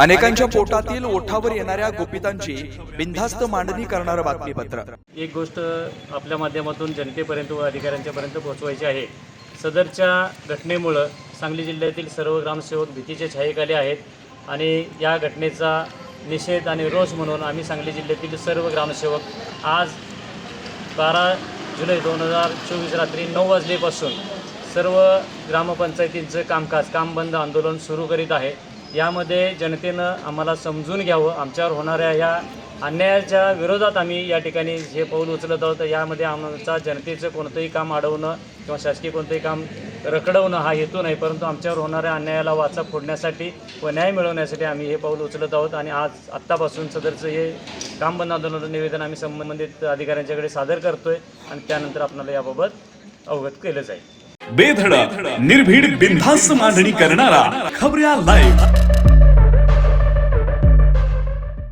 अनेकांच्या पोटातील ओठावर येणाऱ्या गुपितांची बिनधास्त मांडणी करणारं बातमीपत्र. एक गोष्ट आपल्या माध्यमातून जनतेपर्यंत व अधिकाऱ्यांच्यापर्यंत पोहोचवायची आहे. सदरच्या घटनेमुळं सांगली जिल्ह्यातील सर्व ग्रामसेवक भीतीच्या छायेखाली आहेत आणि या घटनेचा निषेध आणि रोष म्हणून आम्ही सांगली जिल्ह्यातील सर्व ग्रामसेवक आज बारा जुलै दोन हजार चोवीस रात्री नऊ वाजलेपासून सर्व ग्रामपंचायतींचं कामकाज काम बंद आंदोलन सुरू करीत आहे. यामध्ये जनतेनं आम्हाला समजून घ्यावं. आमच्यावर होणाऱ्या या अन्यायाच्या विरोधात आम्ही या ठिकाणी हे पाऊल उचलत आहोत. यामध्ये आमचा जनतेचं कोणतंही काम अडवणं किंवा शासकीय कोणतंही काम रखडवणं हा हेतू नाही परंतु आमच्यावर होणाऱ्या अन्यायाला वाचा फोडण्यासाठी व न्याय मिळवण्यासाठी आम्ही हे पाऊल उचलत आहोत आणि आज आत्तापासून सदरचं हे काम बंद आंदोलनाचं निवेदन आम्ही संबंधित अधिकाऱ्यांच्याकडे सादर करतोय आणि त्यानंतर आपल्याला याबाबत अवगत केलं जाईल. बेधडक निर्भीड बिनधास्त मांडणी करणारा खबऱ्या लाईव्ह